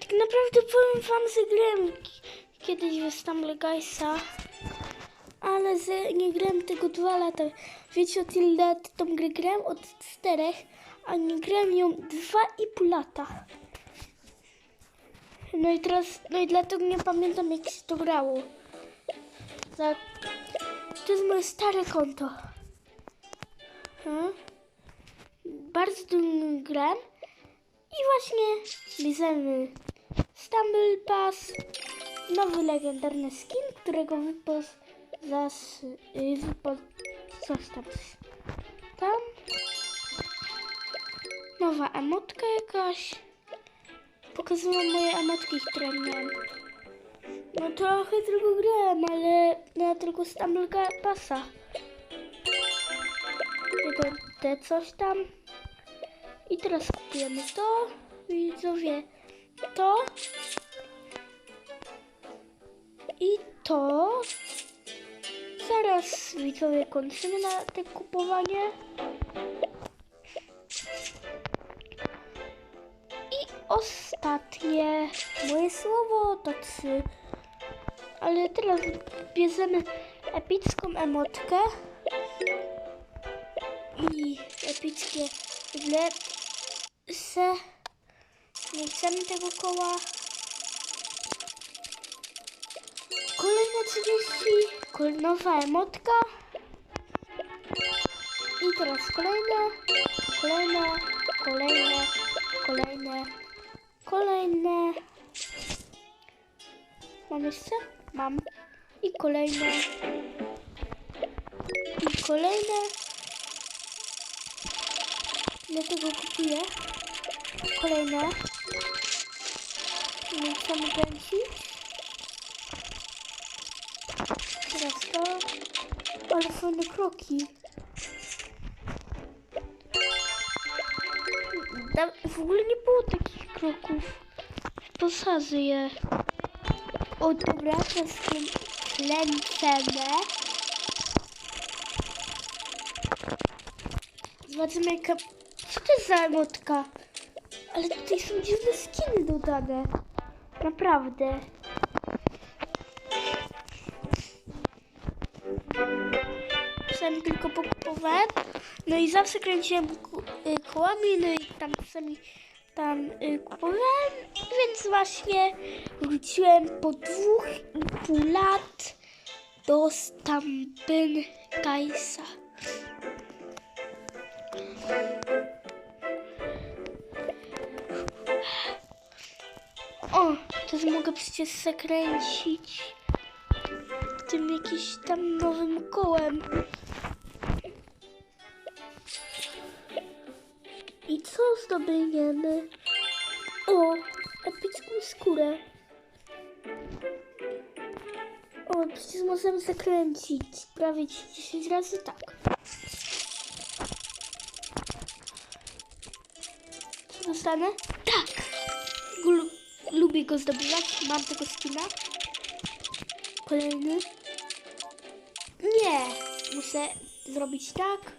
Tak naprawdę powiem wam, że grałem k- kiedyś w Stumble Guysa, ale że nie grałem tego dwa lata. Wiecie od ile lat tą grę grałem? Od czterech, a nie grałem ją dwa i pół lata. No i teraz, no i dlatego nie pamiętam jak się to grało. Tak. To jest moje stare konto. Hmm? Bardzo długo grałem. I właśnie bierzemy Stumble Pass, nowy legendarny skin, którego wypoz... Zas... y, Wypo... Coś tam. Tam. Nowa emotka jakaś. Pokazuję moje emotki, które miałem. No trochę tylko grałem, ale na tylko Stumble Passa. Jeden te coś tam. I teraz kupujemy to. Widzowie, to. I to. Zaraz widzowie kończymy na te kupowanie. I ostatnie moje słowo to trzy. Ale teraz bierzemy epicką emotkę i epickie źle se nie chcemy tego koła. Kolejne 30 kol- nowa emotka. I teraz kolejne kolejne kolejne kolejne kolejne. Mam jeszcze? mam. I kolejne. I kolejne Dlatego kupuję kolejne. Nie chcemy kręcić. Teraz to. Ale fajne kroki. Da- W ogóle nie było takich kroków. Posadzę je. O dobra, teraz kręcemy. Zobaczymy jaka... Co to jest za emotka? Ale tutaj są dziwne skiny dodane. Naprawdę. Czasami tylko pokupowałem. No i zawsze kręciłem y, kołami, no i tam czasami tam y, kupowałem. Więc właśnie wróciłem po dwóch i pół lat do Stampen Kajsa. O, teraz mogę przecież zakręcić tym jakimś tam nowym kołem. I co zdobędziemy? O, epicką skórę. O, przecież możemy zakręcić prawie 10 razy tak. Co dostanę? Tak! Lubię go zdobywać. Mam tego skina. Kolejny. Nie! Muszę zrobić tak.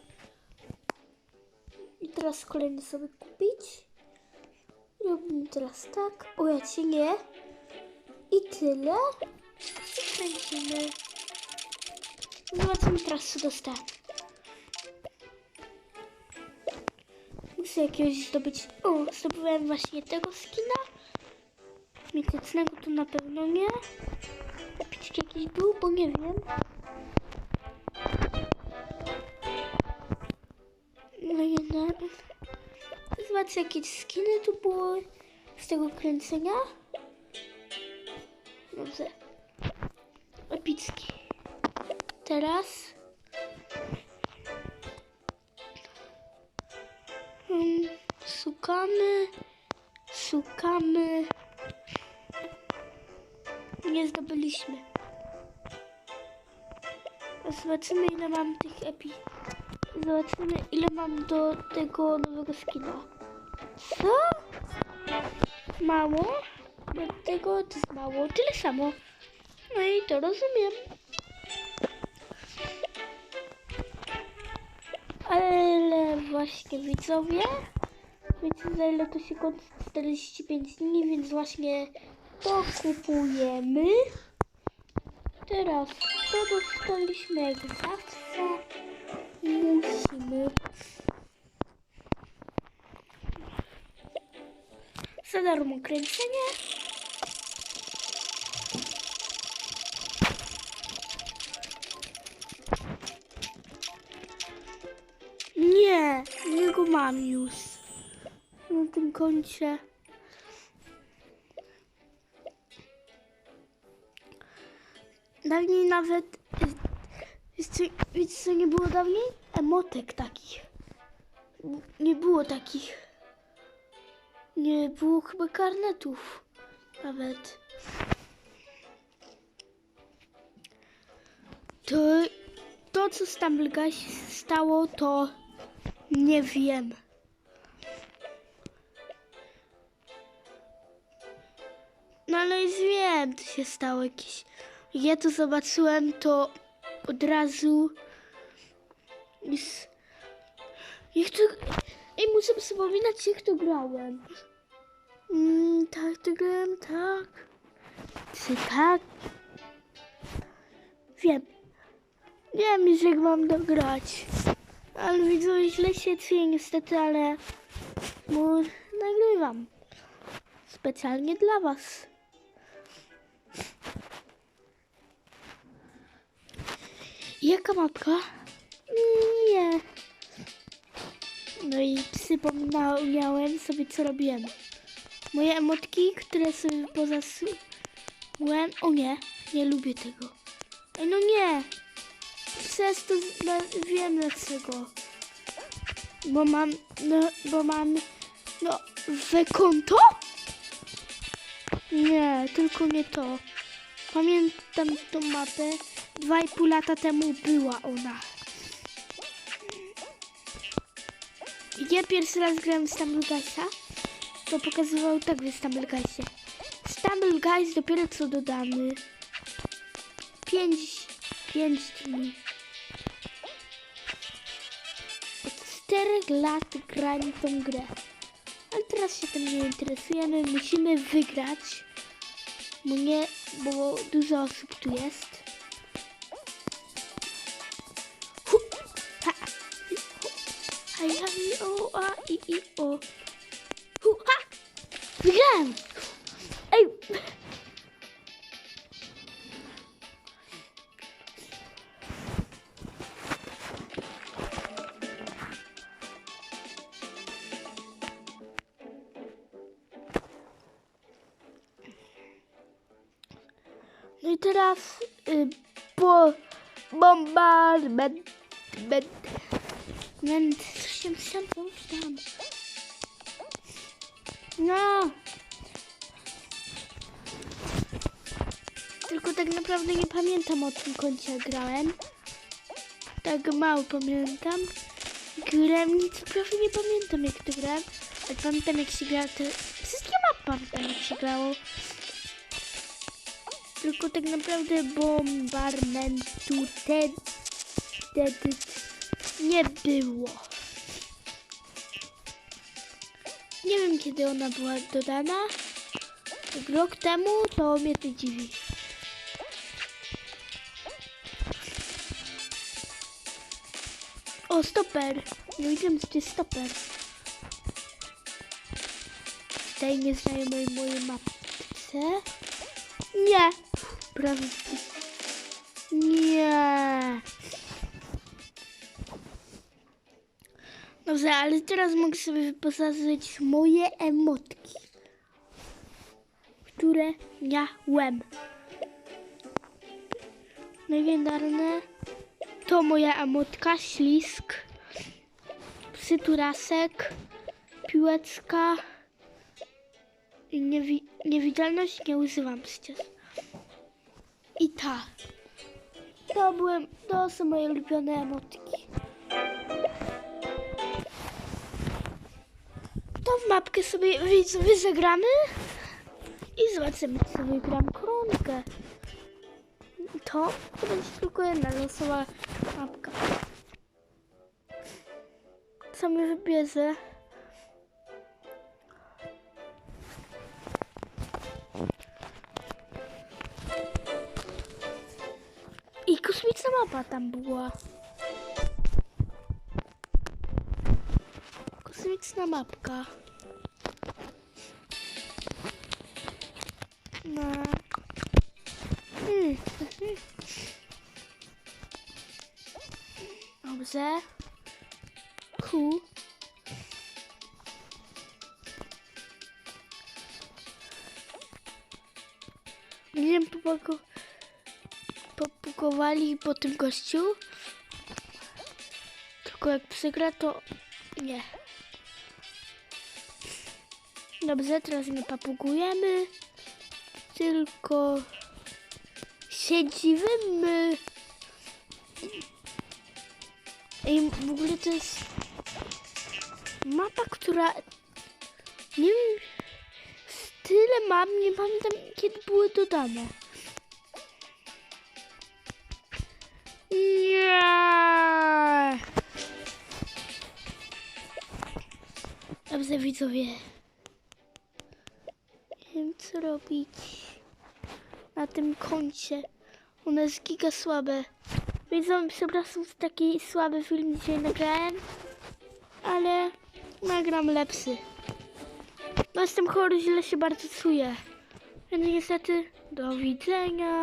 I teraz kolejny sobie kupić. Robimy teraz tak. O, ja cię nie. I tyle. I kręcimy. Zobaczymy teraz, co dostanę. Muszę jakiegoś zdobyć. O, zdobyłem właśnie tego skina. Mitycznego to na pewno nie. Epicki jakiś był, bo nie wiem. No jeden. Zobaczcie jakie skiny tu były z tego kręcenia. Dobrze. Epicki. Teraz. Hmm, szukamy. Szukamy. Nie zdobyliśmy. Zobaczymy ile mam tych epi. Zobaczymy ile mam do tego nowego skina. Co? Mało? Do tego to jest mało. Tyle samo. No i to rozumiem. Ale właśnie widzowie, wiecie za ile to się kończy 45 dni, więc właśnie to kupujemy. Teraz to dostaliśmy jak zawsze. Musimy za darmo kręcenie. Nie, nie go mam już na tym koncie. Dawniej nawet, co, wiecie co nie było dawniej? Emotek takich. Nie było takich. Nie było chyba karnetów nawet. To, to co z się stało, to nie wiem. No ale już wiem, co się stało jakieś. Ja to zobaczyłem, to od razu już... Jak to... Ej, muszę przypominać, jak to grałem. Mm, tak, to grałem, tak. Czy tak? Wiem. Wiem już, jak mam dograć. Ale widzę, źle się czuję niestety, ale... Bo nagrywam. Specjalnie dla was. Jaka mapka? Nie. No i przypomniałem sobie, co robiłem. Moje emotki, które sobie pozasułem. O nie, nie lubię tego. Ej, no nie. Przez to wiem dlaczego. Bo mam, no, bo mam, no, we konto? Nie, tylko nie to. Pamiętam tą mapę. Dwa i pół lata temu była ona. Ja pierwszy raz grałem w Stumble Guysa, to pokazywał tak w Stumble Guysie. Stumble Guys dopiero co dodany. 5 5 dni. Od 4 lat grałem w tą grę. Ale teraz się tym nie interesujemy. Musimy wygrać. Bo nie, bo dużo osób tu jest. O, a, i, i, o. Hu, ha! Wygrałem! Ej! No i teraz y, po bombardment. Moment, tam, coś tam. No. Tylko tak naprawdę nie pamiętam o tym koncie grałem. Tak mało pamiętam. Grałem nic prawie nie pamiętam jak to grałem. Ale pamiętam jak się gra te... Wszystkie mapy pamiętam jak się grało. Tylko tak naprawdę bombarmentu te- wtedy nie było. Nie wiem kiedy ona była dodana. Rok temu to mnie to dziwi. O, stoper. Nie wiem, co to jest stoper. W tej nieznajomej mojej mapce. Nie. Prawie. Nie. Dobrze, ale teraz mogę sobie wyposażyć moje emotki, które miałem. Legendarne to moja emotka, ślisk, przyturasek, piłeczka i niewi niewidzialność nie używam przecież. I ta. To, byłem, to są moje ulubione emotki. mapkę sobie wy, i zobaczymy, czy wygram koronkę. To, to będzie tylko jedna losowa mapka. Co mi wybierze? I kosmiczna mapa tam była. Kosmiczna mapka. No. Hmm. Dobrze. Cool. Nie popaku- popukowali po tym gościu. Tylko jak przegra, to nie. Dobrze, teraz nie papugujemy. Tylko siedzimy. Ej, w ogóle to jest mapa, która nie wiem, tyle mam, nie pamiętam kiedy były dodane. Nie. Dobrze widzowie. Nie wiem co robić na tym koncie. Ono jest giga słabe. Widzą, przepraszam, że taki słaby film dzisiaj nagrałem, ale nagram lepszy. No jestem chory, źle się bardzo czuję. Więc niestety, do widzenia.